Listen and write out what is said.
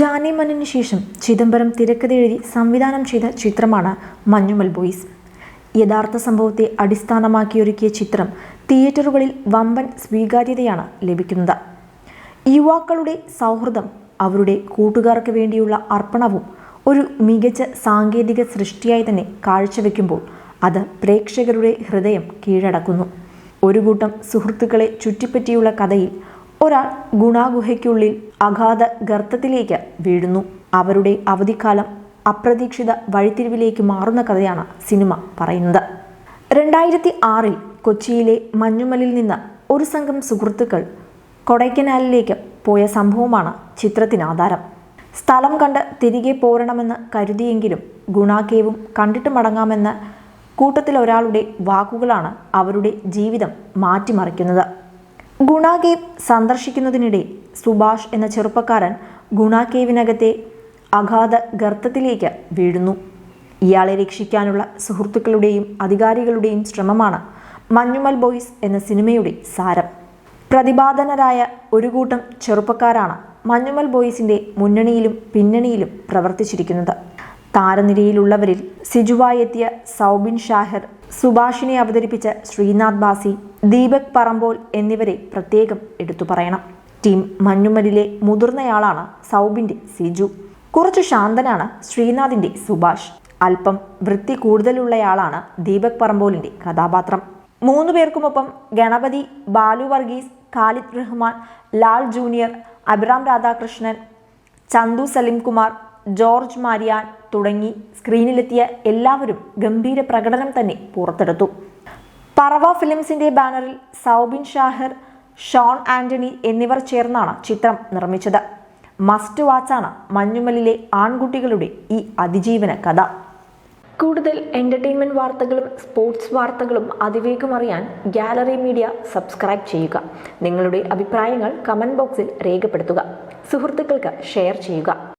ജാനി മന്നിന് ശേഷം ചിദംബരം തിരക്കഥയെഴുതി സംവിധാനം ചെയ്ത ചിത്രമാണ് മഞ്ഞുമൽ ബോയ്സ്. യഥാർത്ഥ സംഭവത്തെ അടിസ്ഥാനമാക്കിയൊരുക്കിയ ചിത്രം തിയേറ്ററുകളിൽ വമ്പൻ സ്വീകാര്യതയാണ് ലഭിക്കുന്നത്. യുവാക്കളുടെ സൗഹൃദം അവരുടെ കൂട്ടുകാർക്ക് വേണ്ടിയുള്ള അർപ്പണവും ഒരു മികച്ച സാങ്കേതിക സൃഷ്ടിയായി തന്നെ കാഴ്ചവെക്കുമ്പോൾ അത് പ്രേക്ഷകരുടെ ഹൃദയം കീഴടക്കുന്നു. ഒരു കൂട്ടം സുഹൃത്തുക്കളെ ചുറ്റിപ്പറ്റിയുള്ള കഥയിൽ ഒരാൾ ഗുണാഗുഹയ്ക്കുള്ളിൽ അഗാധ ഗർത്തത്തിലേക്ക് വീഴുന്നു. അവരുടെ അവധിക്കാലം അപ്രതീക്ഷിത വഴിത്തിരിവിലേക്ക് മാറുന്ന കഥയാണ് സിനിമ പറയുന്നത്. രണ്ടായിരത്തി ആറിൽ കൊച്ചിയിലെ മഞ്ഞുമലിൽ നിന്ന് ഒരു സംഘം സുഹൃത്തുക്കൾ കൊടൈക്കനാലിലേക്ക് പോയ സംഭവമാണ് ചിത്രത്തിന് ആധാരം. സ്ഥലം കണ്ട് തിരികെ പോരണമെന്ന് കരുതിയെങ്കിലും ഗുണാകേവും കണ്ടിട്ട് മടങ്ങാമെന്ന കൂട്ടത്തിലൊരാളുടെ വാക്കുകളാണ് അവരുടെ ജീവിതം മാറ്റിമറിക്കുന്നത്. ഗുണാകേവ് സന്ദർശിക്കുന്നതിനിടെ സുഭാഷ് എന്ന ചെറുപ്പക്കാരൻ ഗുണാകേവിനകത്തെ അഗാധ ഗർത്തത്തിലേക്ക് വീഴുന്നു. ഇയാളെ രക്ഷിക്കാനുള്ള സുഹൃത്തുക്കളുടെയും അധികാരികളുടെയും ശ്രമമാണ് മഞ്ഞുമൽ ബോയ്സ് എന്ന സിനിമയുടെ സാരം. പ്രതിപാദനരായ ഒരു കൂട്ടം ചെറുപ്പക്കാരാണ് മഞ്ഞുമൽ ബോയ്സിന്റെ മുന്നണിയിലും പിന്നണിയിലും പ്രവർത്തിച്ചിരിക്കുന്നത്. താരനിരയിലുള്ളവരിൽ സിജുവായി എത്തിയ സൗബിൻ ഷാഹിർ സുഭാഷിനെ അവതരിപ്പിച്ച ശ്രീനാഥ് ബാസി ദീപക് പറമ്പോൽ എന്നിവരെ പ്രത്യേകം എടുത്തു പറയണം. ടീം മഞ്ഞുമലിലെ മുതിർന്നയാളാണ് സൗബിന്റെ സിജു. കുറച്ചു ശാന്തനാണ് ശ്രീനാഥിന്റെ സുഭാഷ്. അല്പം വൃത്തി കൂടുതലുള്ളയാളാണ് ദീപക് പറമ്പോലിന്റെ കഥാപാത്രം. മൂന്നു പേർക്കുമൊപ്പം Ganapathi Balu Varghese Khalid Rahman Lal junior Abram Radhakrishnan Chandu Salimkumar George Mariyan തുടങ്ങി സ്ക്രീനിലെത്തിയ എല്ലാവരും ഗംഭീര പ്രകടനം തന്നെ പുറത്തെടുത്തു. പറവ ഫിലിംസിന്റെ ബാനറിൽ സൗബിൻ ഷാഹിർ ഷോൺ ആന്റണി എന്നിവർ ചേർന്നാണ് ചിത്രം നിർമ്മിച്ചത്. മസ്റ്റ് വാച്ചാണ് മഞ്ഞുമലിലെ ആൺകുട്ടികളുടെ ഈ അതിജീവന കഥ. കൂടുതൽ എന്റർടൈൻമെന്റ് വാർത്തകളും സ്പോർട്സ് വാർത്തകളും അതിവേഗം അറിയാൻ ഗാലറി മീഡിയ സബ്സ്ക്രൈബ് ചെയ്യുക. നിങ്ങളുടെ അഭിപ്രായങ്ങൾ കമന്റ് ബോക്സിൽ രേഖപ്പെടുത്തുക. സുഹൃത്തുക്കൾക്ക് ഷെയർ ചെയ്യുക.